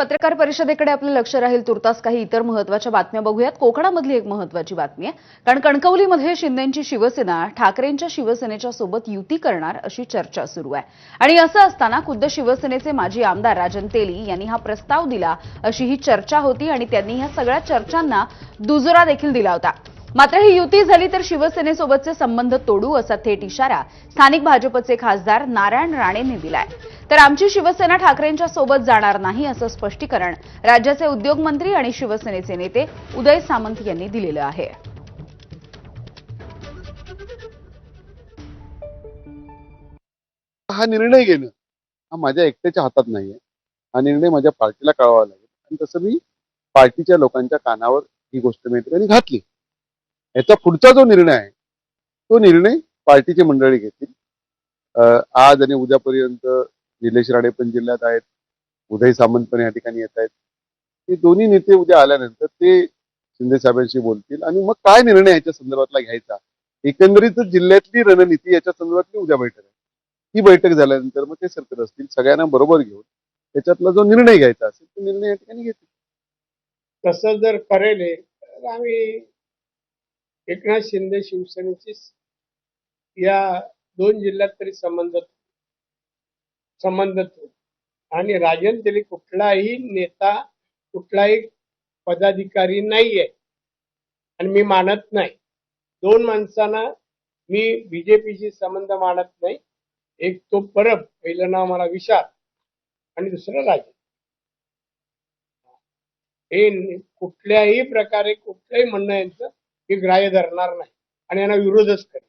पत्रकार परिषदेकडे आपलं लक्ष राहील तुर्तास काही इतर महत्त्वाच्या बातम्या बघूयात. कोकणामधली एक महत्वाची बातमी आहे. कारण कणकवलीमध्ये शिंदेची शिवसेना ठाकरेंच्या शिवसेनेच्या सोबत युती करणार अशी चर्चा सुरू आहे. आणि असं असताना खुद्द शिवसेनेचे माजी आमदार राजन तेली यांनी हा प्रस्ताव दिला अशी ही चर्चा होती आणि त्यांनी ह्या सगळ्या चर्चांना दुजोरा देखील दिला होता. मात्र ही युती झाली तर शिवसेनेसोबतचे संबंध तोडू असा थेट इशारा स्थानिक भाजपचे खासदार नारायण राणेंनी दिलाय तर आमची शिवसेना ठाकरेंच्या सोबत जाणार नाही असं स्पष्टीकरण राज्याचे उद्योगमंत्री आणि शिवसेनेचे नेते उदय सामंत यांनी दिलेलं आहे. हा निर्णय घेणं हा माझ्या एकट्याच्या हातात नाहीये. हा निर्णय माझ्या पार्टीला कळवावा लागेल. आणि तसं मी पार्टीच्या लोकांच्या कानावर ही गोष्ट मी या घातली. याचा पुढचा जो निर्णय आहे तो निर्णय पार्टीची मंडळी घेतील. आज आणि उद्यापर्यंत निलेश राणे पण जिल्ह्यात आहेत उदय सामंत पण या ठिकाणी येत आहेत. हे दोन्ही नेते उद्या आल्यानंतर ते शिंदे साहेबांशी बोलतील आणि मग काय निर्णय याच्या संदर्भातला घ्यायचा? एकंदरीत जिल्ह्यातली रणनीती याच्या संदर्भातली उद्या बैठक आहे. ही बैठक झाल्यानंतर मग ते सरकार असतील सगळ्यांना बरोबर घेऊन त्याच्यातला जो निर्णय घ्यायचा असेल तो निर्णय या ठिकाणी घेतील. तसं जर करेल आम्ही एकनाथ शिंदे शिवसेनेची या दोन जिल्ह्यात तरी संबंध संबंध आणि राजन तरी कुठलाही नेता कुठलाही पदाधिकारी नाहीये. आणि मी मानत नाही. दोन माणसांना मी बीजेपीशी संबंध मानत नाही. एक तो परब पहिलं नाव मला विशाल आणि दुसरं राजन. हे कुठल्याही प्रकारे कुठल्याही म्हणणं यांचं हे ग्राह्य धरणार नाही. आणि यांना विरोधच करेल